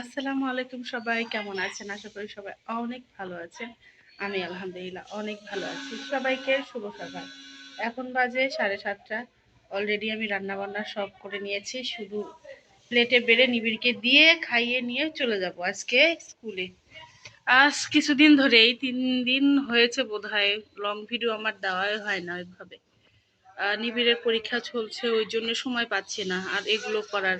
আসসালামু আলাইকুম সবাই, কেমন আছেন? আশা করি সবাই অনেক ভালো আছেন। আমি আলহামদুলিল্লাহ অনেক ভালো আছি। সবাইকে শুভ সকাল। এখন বাজে সাড়ে সাতটা। অলরেডি আমি রান্না বান্না সব করে নিয়েছি। শুধু প্লেটে বেড়ে নিবিড়কে দিয়ে খাইয়ে নিয়ে চলে যাব আজকে স্কুলে আজ কিছুদিন ধরেই তিন দিন হয়েছে বোধ লং ভিডিও আমার দেওয়াই হয় না ওইভাবে। নিবিড়ের পরীক্ষা চলছে, ওই জন্য সময় পাচ্ছি না। আর এগুলো করার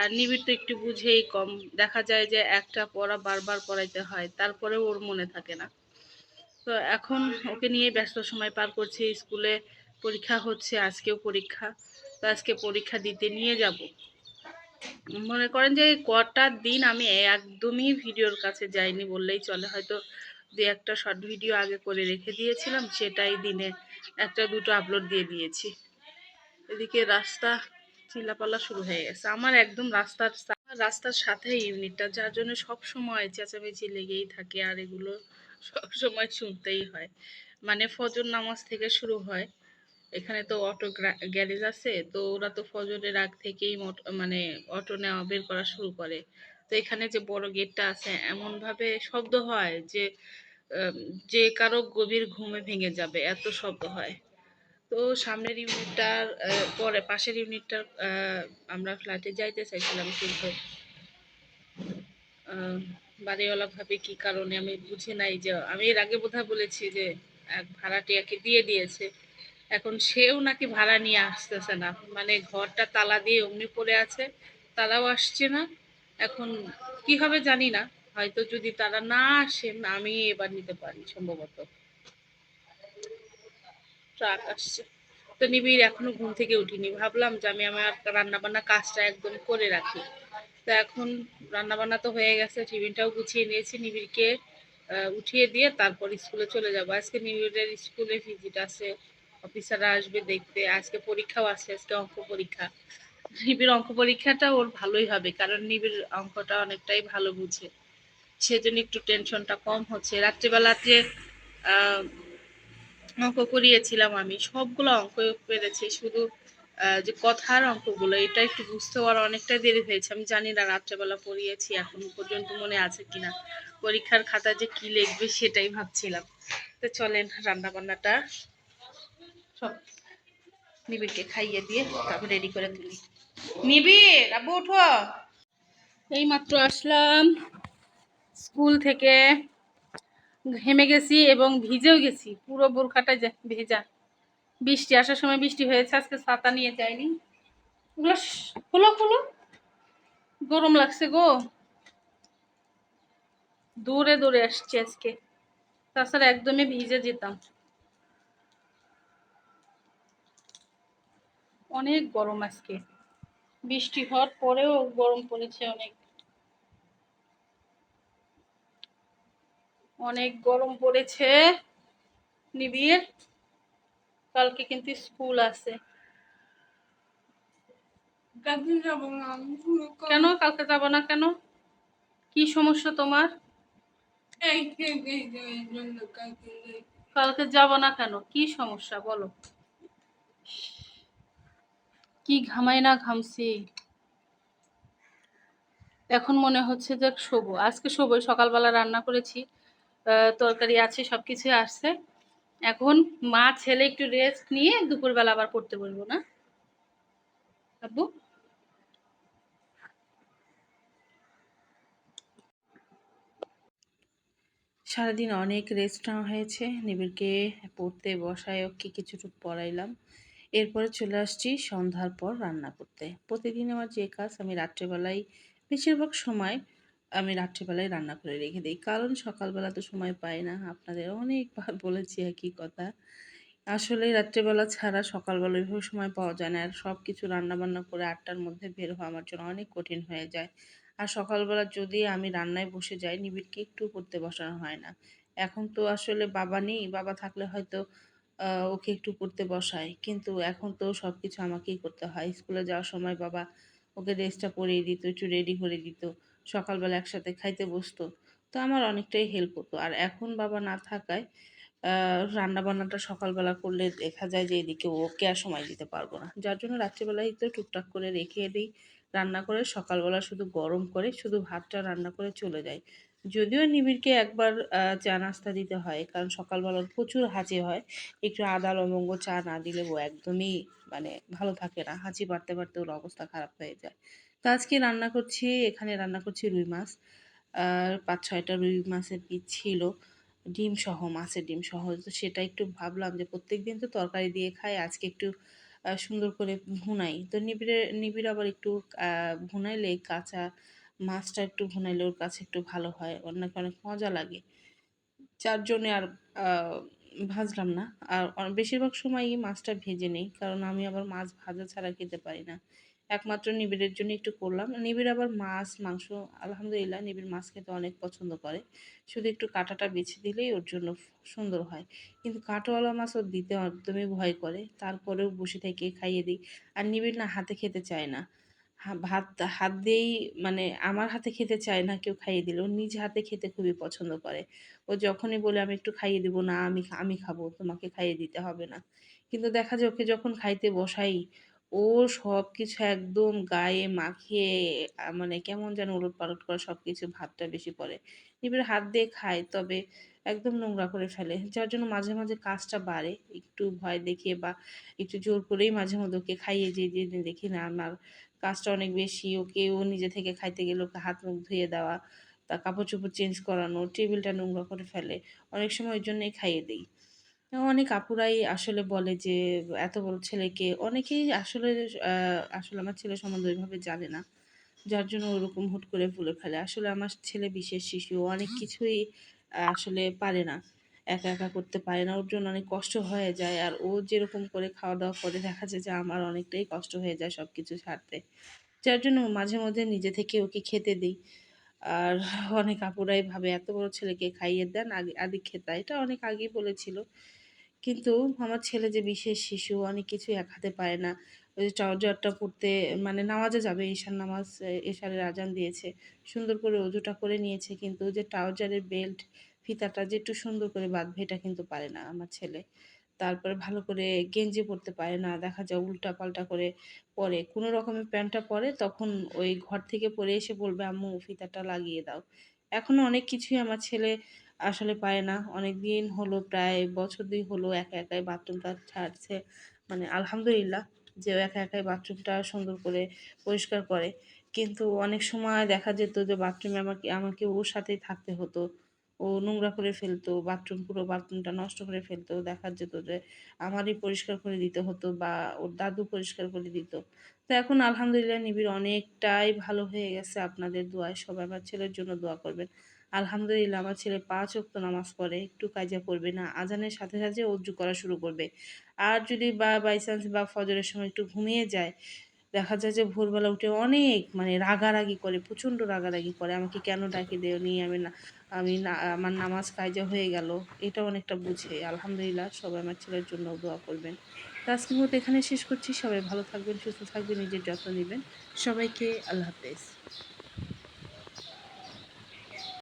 আর নিবিড় তো একটু বুঝেই কম। দেখা যায় যে একটা পড়া বারবার পড়াইতে হয়, তারপরেও ওর মনে থাকে না। তো এখন ওকে নিয়ে ব্যস্ত সময় পার করছি, স্কুলে পরীক্ষা হচ্ছে, আজকেও পরীক্ষা। তো আজকে পরীক্ষা দিতে নিয়ে যাব। মনে করেন যে কটা দিন আমি একদমই ভিডিওর কাছে যাইনি বললেই চলে। হয়তো দু একটা শর্ট ভিডিও আগে করে রেখে দিয়েছিলাম, সেটাই দিনে একটা দুটো আপলোড দিয়ে দিয়েছি। এদিকে রাস্তা চিল্লাপাল্লা শুরু হয়ে গেছে। আমার একদম রাস্তার রাস্তার সাথে ইউনিটটা, যার জন্য সব সময় চেঁচামেচি লেগেই থাকে আর এগুলো সব সময় শুনতেই হয়। মানে ফজর নামাজ থেকে শুরু হয়। এখানে তো অটো গ্যারেজ আছে, তো ওরা তো ফজরের আগ থেকেই মানে অটো নেওয়া, বের করা শুরু করে। তো এখানে যে বড় গেটটা আছে, এমনভাবে শব্দ হয় যে যে কারও গভীর ঘুমে ভেঙে যাবে, এত শব্দ হয়। তো সামনের ইউনিটটার পরে পাশের ইউনিটটার আমরা ফ্ল্যাটে যাইতে চাইছিলাম কিন্তু বাড়িওয়ালা ভাবে কি কারণে আমি বুঝি নাই যে, আমি এর আগে বোধহয় বলেছি যে, এক ভাড়াটিয়াকে দিয়ে দিয়েছে। এখন সেও নাকি ভাড়া নিয়ে আসতেছে না। মানে ঘরটা তালা দিয়ে অমনি পড়ে আছে, তারাও আসছে না। এখন কি হবে জানি না। হয়তো যদি তারা না আসেন আমি এবার নিতে পারি সম্ভবত। ট্রাক আসছে। তো নিবিড় এখনও ঘুম থেকে উঠিনি। ভাবলাম যে আমি আমার রান্নাবান্না কাজটা একদম করে রাখি। তো এখন রান্নাবান্না তো হয়ে গেছে, টিফিনটাও গুছিয়ে নিয়েছি নিবিড়কে উঠিয়ে দিয়ে তারপর স্কুলে চলে যাব। আজকে নিবিড়ের স্কুলে ভিজিট আছে অফিসাররা আসবে দেখতে। আজকে পরীক্ষাও আছে, আজকে অঙ্ক পরীক্ষা। নিবিড় অঙ্ক পরীক্ষাটা ওর ভালোই হবে, কারণ নিবিড় অঙ্কটা অনেকটাই ভালো বুঝে। সেজন্য একটু টেনশনটা কম হচ্ছে। রাত্রিবেলাতে অঙ্ক করিয়েছিলাম আমি, সবগুলো অঙ্ক পেরেছি, শুধু যে কথার অঙ্কগুলো, এটা একটু বুঝতে পারা অনেকটা দেরি হয়েছে। আমি জানি না রাত্রেবেলা পড়িয়েছি, এখন পর্যন্ত মনে আছে কিনা। পরীক্ষার খাতায় যে কি লিখবে সেটাই ভাবছিলাম। তো চলেন রান্না বান্নাটা সব নিবিড়কে খাইয়ে দিয়ে তারপর রেডি করে তুলি। নিবিড়, আব্বু উঠো। এই মাত্র আসলাম স্কুল থেকে। ঘেমে গেছি এবং ভিজেও গেছি, পুরো বোরখাটা ভেজা। বৃষ্টি, আসার সময় বৃষ্টি হয়েছে, আজকে ছাতা নিয়ে যাইনি। খুলো খুলো গরম লাগছে গো। দূরে দূরে আসছি আজকে। তাছাড়া একদমই ভিজে যেতাম। অনেক গরম আজকে। বৃষ্টি হওয়ার পরেও গরম পড়েছে অনেক। অনেক গরম পড়েছে। নিবিড়। কালকে কিন্তু স্কুল আছে। কেন? কালকে যাব না কেন? কি সমস্যা তোমার? কালকে যাব না কেন? কি সমস্যা বলো। কি ঘামাই না ঘামছি। এখন মনে হচ্ছে যে শোবো। আজকে শোবো সকালবেলা রান্না করেছি। তরকারি আছে সব কিছু আসছে। এখন মা, ছেলে একটু রেস্ট নিয়ে দুপুরবেলা আবার পড়তে বলব না? আব্বু? সারাদিন অনেক রেস্ট নেওয়া হয়েছে। নিবিড়কে পড়তে বসায় ওকে কিছুটুক পড়াইলাম। এরপরে চলে আসছি সন্ধ্যার পর রান্না করতে। প্রতিদিন আমার যে কাজ আমি রাত্রেবেলায় বেশিরভাগ সময় আমি রাত্রেবেলায় রান্না করে রেখে দিই। কারণ সকালবেলা তো সময় পাই না। আপনাদের অনেকবার বলেছি একই কথা। আসলে রাত্রেবেলা ছাড়া সকালবেলা ওইভাবে সময় পাওয়া যায় না। আর সব কিছু রান্নাবান্না করে আটটার মধ্যে বের হওয়া আমার জন্য অনেক কঠিন হয়ে যায়। আর সকালবেলা যদি আমি রান্নায় বসে যাই, নিবিড়কে একটু পড়তে বসানো হয় না। এখন তো আসলে বাবা নেই। বাবা থাকলে হয়তো ওকে একটু পড়তে বসাই কিন্তু এখন তো সব কিছু আমাকেই করতে হয়। স্কুলে যাওয়ার সময় বাবা ওকে ড্রেসটা পরিয়ে দিত, একটু রেডি করে দিত। সকালবেলা একসাথে খাইতে বসতো। তো আমার অনেকটাই হেল্প হতো। আর এখন বাবা না থাকায় রান্না বান্নাটা সকালবেলা করলে দেখা যায় যে এদিকে ওকে আর সময় দিতে পারব না। যার জন্য রাত্রিবেলায় তো টুকটাক করে রেখে দিই। রান্না করে সকালবেলা শুধু গরম করে, শুধু ভাতটা রান্না করে চলে যায় যদিও নিবিড়কে একবার চা নাস্তা দিতে হয়, কারণ সকালবেলা প্রচুর হাঁচি হয়। একটু আদা, লবঙ্গ, চা না দিলে ও একদমই মানে ভালো থাকে না। হাঁচি পারতে পারতে ওর অবস্থা খারাপ হয়ে যায়। তো আজকে রান্না করছি, এখানে রান্না করছি রুই মাছ। আর পাঁচ ছয়টা রুই মাছের পিস ছিল, ডিম সহ, মাছের ডিম সহ। তো সেটা একটু ভাবলাম যে প্রত্যেক দিন তো তরকারি দিয়ে খাই, আজকে একটু সুন্দর করে ভুনাই। তো নিবিড়ে, নিবিড় আবার একটু ভুনাইলে কাঁচা মাছটা একটু ভুনাইলে ওর কাছে একটু ভালো হয়, ওর নাকি অনেক মজা লাগে। যার জন্যে আর ভাজলাম না। আর বেশিরভাগ সময়ই মাছটা ভেজে নেই, কারণ আমি আবার মাছ ভাজা ছাড়া খেতে পারি না। একমাত্র নিবিড়ের জন্য একটু করলাম। নিবিড় আবার মাছ, মাংস, আলহামদুলিল্লাহ নিবিড় মাছ খেতে অনেক পছন্দ করে। শুধু একটু কাঁটাটা বেছে দিলেই ওর জন্য সুন্দর হয়। কিন্তু কাঁটাওয়ালা মাছ ওর দিতে একদমই ভয় করে। তারপরেও বসে থেকে খাইয়ে দিই। আর নিবিড় না হাতে খেতে চায় না। ভাত, হাত দিয়েই মানে আমার হাতে খেতে চায় না কেউ খাইয়ে দিলে। ও নিজ হাতে খেতে খুবই পছন্দ করে। ও যখনই বলে, আমি একটু খাইয়ে দিব না, আমি আমি খাব, তোমাকে খাইয়ে দিতে হবে না। কিন্তু দেখা যায় ওকে যখন খাইতে বসাই ও সব কিছু একদম গায়ে মাখিয়ে মানে কেমন যেন উলট পালট করে সব কিছু ভাতটা বেশি পড়ে এবার হাত দিয়ে খায়, তবে একদম নোংরা করে ফেলে, যার জন্য মাঝে মাঝে কাজটা বাড়ে। একটু ভয় দেখিয়ে বা একটু জোর করেই মাঝে মধ্যে ওকে খাইয়ে যে যে দেখি, না, আমার কাজটা অনেক বেশি। ওকে, ও নিজে থেকে খাইতে গেলে ওকে হাত মুখ ধুয়ে দেওয়া, তা কাপড় চোপড় চেঞ্জ করানো, টেবিলটা নোংরা করে ফেলে, অনেক সময় ওই জন্যই খাইয়ে দিই। অনেক আপুরাই আসলে বলে যে, এত বড় ছেলেকে অনেকেই আসলে আসলে আমার ছেলে সম্বন্ধে ওইভাবে জানে না। যার জন্য ওরকম হুট করে ভুলে ফেলে। আসলে আমার ছেলে বিশেষ শিশু অনেক কিছুই আসলে পারে না। একা একা করতে পারে না। ওর জন্য অনেক কষ্ট হয়ে যায়। আর ও যেরকম করে খাওয়া দাওয়া করে, দেখা যায় যে আমার অনেকটাই কষ্ট হয়ে যায় সব কিছু ছাড়তে যার জন্য মাঝে মধ্যে নিজে থেকে ওকে খেতে দিই। আর অনেক আপুরাই ভাবে এত বড় ছেলেকে খাইয়ে দেন, আগে, আদি খেতা। এটা অনেক আগেই বলেছিল। কিন্তু আমার ছেলে যে বিশেষ শিশু, অনেক কিছু এক হাতে পারে না। ওই যে ট্রাউজারটা পড়তে মানে নামাজে যাবে, ঈশান নামাজ এশারের আজান দিয়েছে। সুন্দর করে অজুটা করে নিয়েছে, কিন্তু যে ট্রাউজারের বেল্ট, ফিতাটা যে একটু সুন্দর করে বাঁধবে, এটা কিন্তু পারে না আমার ছেলে। তারপরে ভালো করে গেঞ্জি পরতে পারে না, দেখা যায় উল্টা পাল্টা করে পরে। কোনো রকমের প্যান্টটা পরে তখন ওই ঘর থেকে পরে এসে বলবে, আম্মু, ফিতাটা লাগিয়ে দাও। এখনও অনেক কিছুই আমার ছেলে আসলে পারে না। অনেক দিন হলো, প্রায় বছর দুই হলো একা একাই বাথরুমটা ছাড়ছে। মানে আলহামদুলিল্লাহ যে একা একাই বাথরুমটা সুন্দর করে পরিষ্কার করে। কিন্তু অনেক সময় দেখা যেত যে বাথরুমে আমাকে আমাকে ওর সাথেই থাকতে হতো। ও নোংরা করে ফেলতো বাথরুম পুরো বাথরুমটা নষ্ট করে ফেলতো, দেখা যেত যে আমারই পরিষ্কার করে দিতে হতো বা ওর দাদু পরিষ্কার করে দিত। তো এখন আলহামদুলিল্লাহ নিবিড় অনেকটাই ভালো হয়ে গেছে আপনাদের দোয়ায়, সবাই আমার ছেলের জন্য দোয়া করবেন। আলহামদুলিল্লাহ আমার ছেলে পাঁচ ওয়াক্ত নামাজ পড়ে, একটু কাজা করবে না, আজানের সাথে সাথে অজু করা শুরু করবে। আর যদি বা বাই চান্স বা ফজরের সময় একটু ঘুমিয়ে যায় দেখা যায় যে ভোরবেলা উঠে অনেক মানে রাগারাগি করে, প্রচণ্ড রাগারাগি করে, আমাকে কেন ডাকি দেওনি, আমি না আমি না, আমার নামাজ কায়জা হয়ে গেল এটা অনেকটা বুঝে। আলহামদুলিল্লাহ, সবাই আমার ছেলের জন্য দোয়া করবেন। তো আজকের এখানে শেষ করছি। সবাই ভালো থাকবেন, সুস্থ থাকবেন, নিজের যত্ন নেবেন। সবাইকে আল্লাহ হাফেজ।